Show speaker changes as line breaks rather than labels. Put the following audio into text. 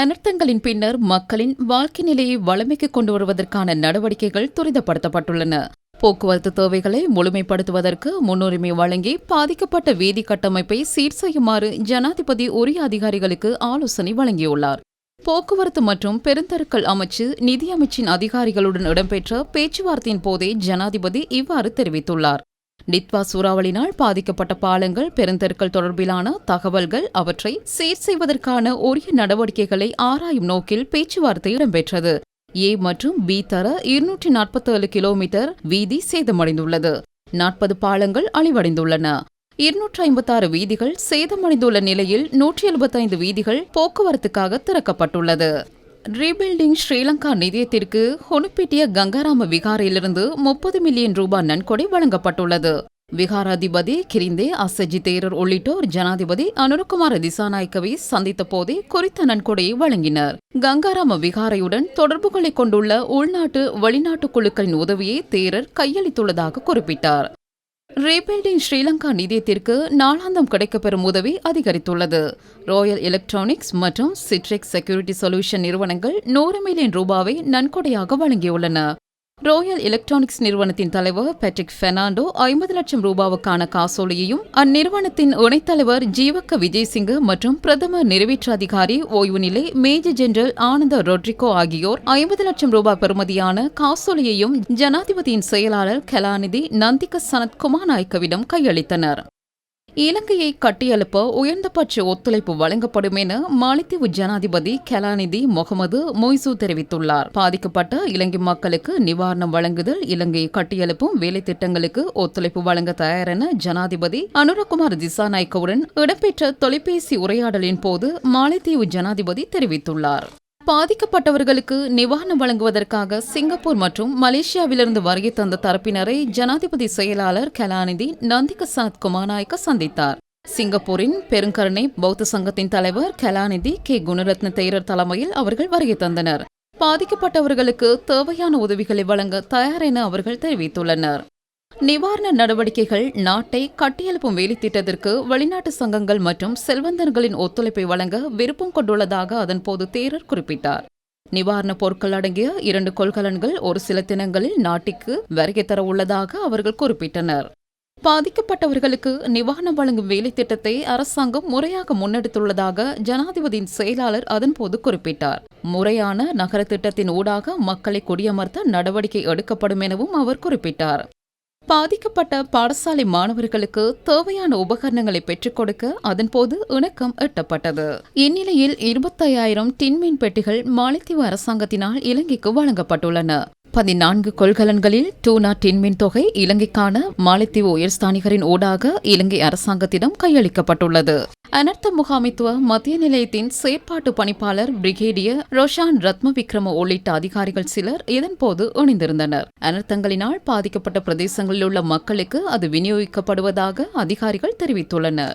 அனர்த்தங்களின் பின்னர் மக்களின் வாழ்க்கை நிலையை வளமைக்கு கொண்டு வருவதற்கான நடவடிக்கைகள் துரிதப்படுத்தப்பட்டுள்ளன. போக்குவரத்து தேவைகளை முழுமைப்படுத்துவதற்கு முன்னுரிமை வழங்கி பாதிக்கப்பட்ட வீதி கட்டமைப்பை சீர் செய்யுமாறு ஜனாதிபதி உரிய அதிகாரிகளுக்கு ஆலோசனை வழங்கியுள்ளார். போக்குவரத்து மற்றும் பெருந்தருக்கள் அமைச்சு நிதியமைச்சின் அதிகாரிகளுடன் இடம்பெற்ற பேச்சுவார்த்தையின் போதே ஜனாதிபதி இவ்வாறு தெரிவித்துள்ளார். நித்வா சூறாவளினால் பாதிக்கப்பட்ட பாலங்கள் பெருந்தெருக்கள் தொடர்பிலான தகவல்கள் அவற்றை சீர் செய்வதற்கான உரிய நடவடிக்கைகளை ஆராயும் நோக்கில் பேச்சுவார்த்தை இடம்பெற்றது. ஏ மற்றும் பி தர இருநூற்றி நாற்பத்தேழு கிலோமீட்டர் வீதி சேதமடைந்துள்ளது. நாற்பது பாலங்கள் அழிவடைந்துள்ளன. இருநூற்றி ஐம்பத்தாறு வீதிகள் சேதமடைந்துள்ள நிலையில் நூற்றி எழுபத்தைந்து வீதிகள் போக்குவரத்துக்காக திறக்கப்பட்டுள்ளது. ரீபில்டிங் ஸ்ரீலங்கா நிதியத்திற்கு ஹொனுப்பிட்டிய கங்காராம விகாரையிலிருந்து முப்பது மில்லியன் ரூபாய் நன்கொடை வழங்கப்பட்டுள்ளது. விகாராதிபதி கிரிந்தே அசஜி தேரர் உள்ளிட்டோர் ஜனாதிபதி அனுரகுமார திசாநாயக்கவை சந்தித்த போதே குறித்த நன்கொடையை வழங்கினர். கங்காராம விகாரையுடன் தொடர்புகளை கொண்டுள்ள உள்நாட்டு வெளிநாட்டு குழுக்களின் உதவியை தேரர் கையளித்துள்ளதாக குறிப்பிட்டார். ரீபில்டிங் ஸ்ரீலங்கா நிதியத்திற்கு நாளாந்தம் கிடைக்கப்பெறும் உதவி அதிகரித்துள்ளது. ராயல் எலக்ட்ரானிக்ஸ் மற்றும் சிட்ரிக் செக்யூரிட்டி சொல்யூஷன் நிறுவனங்கள் நூறு மில்லியன் ரூபாவை நன்கொடையாக வழங்கியுள்ளன. ராயல் எலக்ட்ரானிக்ஸ் நிறுவனத்தின் தலைவர் பேட்ரிக் பெர்னாண்டோ ஐம்பது லட்சம் ரூபாவுக்கான காசோலையையும் அந்நிறுவனத்தின் இணைத்தலைவர் ஜீவக்க விஜய்சிங்கு மற்றும் பிரதமர் நிறைவேற்று அதிகாரி ஓய்வு நிலை மேஜர் ஜெனரல் ஆனந்த ரொட்ரிகோ ஆகியோர் ஐம்பது லட்சம் ரூபாய் பெறுமதியான காசோலையையும் ஜனாதிபதியின் செயலாளர் கலாநிதி நந்திக சனத் குமாநாயக்கவிடம் கையளித்தனர். இலங்கையை கட்டியெழுப்ப உயர்ந்தபட்ச ஒத்துழைப்பு வழங்கப்படும் என மாலத்தீவு ஜனாதிபதி கலாநிதி முகமது மொய்சு தெரிவித்துள்ளார். பாதிக்கப்பட்ட இலங்கை மக்களுக்கு நிவாரணம் வழங்குதல் இலங்கையை கட்டியெழுப்பும் வேலை திட்டங்களுக்கு ஒத்துழைப்பு வழங்க தயார் என ஜனாதிபதி அனுரகுமார் திசாநாயக்கவுடன் இடம்பெற்ற தொலைபேசி உரையாடலின் போது மாலத்தீவு ஜனாதிபதி தெரிவித்துள்ளார். பாதிக்கப்பட்டவர்களுக்கு நிவாரணம் வழங்குவதற்காக சிங்கப்பூர் மற்றும் மலேசியாவிலிருந்து வருகை தந்த தரப்பினரை ஜனாதிபதி செயலாளர் கலாநிதி நந்திக சனத் குமாநாயக்க சந்தித்தார். சிங்கப்பூரின் பெருங்கருணை பௌத்த சங்கத்தின் தலைவர் கலாநிதி கே. குணரத்ன தேரர் தலைமையில் அவர்கள் வருகை தந்தனர். பாதிக்கப்பட்டவர்களுக்கு தேவையான உதவிகளை வழங்க தயார் என அவர்கள் தெரிவித்துள்ளனர். நிவாரண நடவடிக்கைகள் நாட்டை கட்டியெழுப்பும் வேலைத்திட்டத்திற்கு வெளிநாட்டு சங்கங்கள் மற்றும் செல்வந்தர்களின் ஒத்துழைப்பை வழங்க விருப்பம் கொண்டுள்ளதாக அதன்போது தேரர் குறிப்பிட்டார். நிவாரணப் பொருட்கள் அடங்கிய இரண்டு கொள்கலன்கள் ஒரு சில தினங்களில் நாட்டிற்கு வருகை தர உள்ளதாக அவர்கள் குறிப்பிட்டனர். பாதிக்கப்பட்டவர்களுக்கு நிவாரணம் வழங்கும் வேலை திட்டத்தை அரசாங்கம் முறையாக முன்னெடுத்துள்ளதாக ஜனாதிபதியின் செயலாளர் அதன்போது குறிப்பிட்டார். முறையான நகர திட்டத்தின் ஊடாக மக்களை குடியமர்த்த நடவடிக்கை எடுக்கப்படும் எனவும் அவர் குறிப்பிட்டார். பாதிக்கப்பட்ட பாடசாலை மாணவர்களுக்கு தேவையான உபகரணங்களை பெற்றுக் கொடுக்க அதன்போது இணக்கம் எட்டப்பட்டது. இந்நிலையில் இருபத்தையாயிரம் டின்மீன் பெட்டிகள் மாலைத்தீவு அரசாங்கத்தினால் இலங்கைக்கு வழங்கப்பட்டுள்ளன. பதினான்கு கொள்கலன்களில் டூனா டின்மின் தொகை இலங்கைக்கான மாலைத்தீவு உயர்ஸ்தானிகரின் ஊடாக இலங்கை அரசாங்கத்திடம் கையளிக்கப்பட்டுள்ளது. அனர்த்த முகாமைத்துவ மத்திய நிலையத்தின் செயற்பாட்டு பணிப்பாளர் பிரிகேடியர் ரோஷான் ரத்ம விக்ரம உள்ளிட்ட அதிகாரிகள் சிலர் இதன்போது இணைந்திருந்தனர். அனர்த்தங்களினால் பாதிக்கப்பட்ட பிரதேசங்களில் உள்ள மக்களுக்கு அது விநியோகிக்கப்படுவதாக அதிகாரிகள் தெரிவித்துள்ளனர்.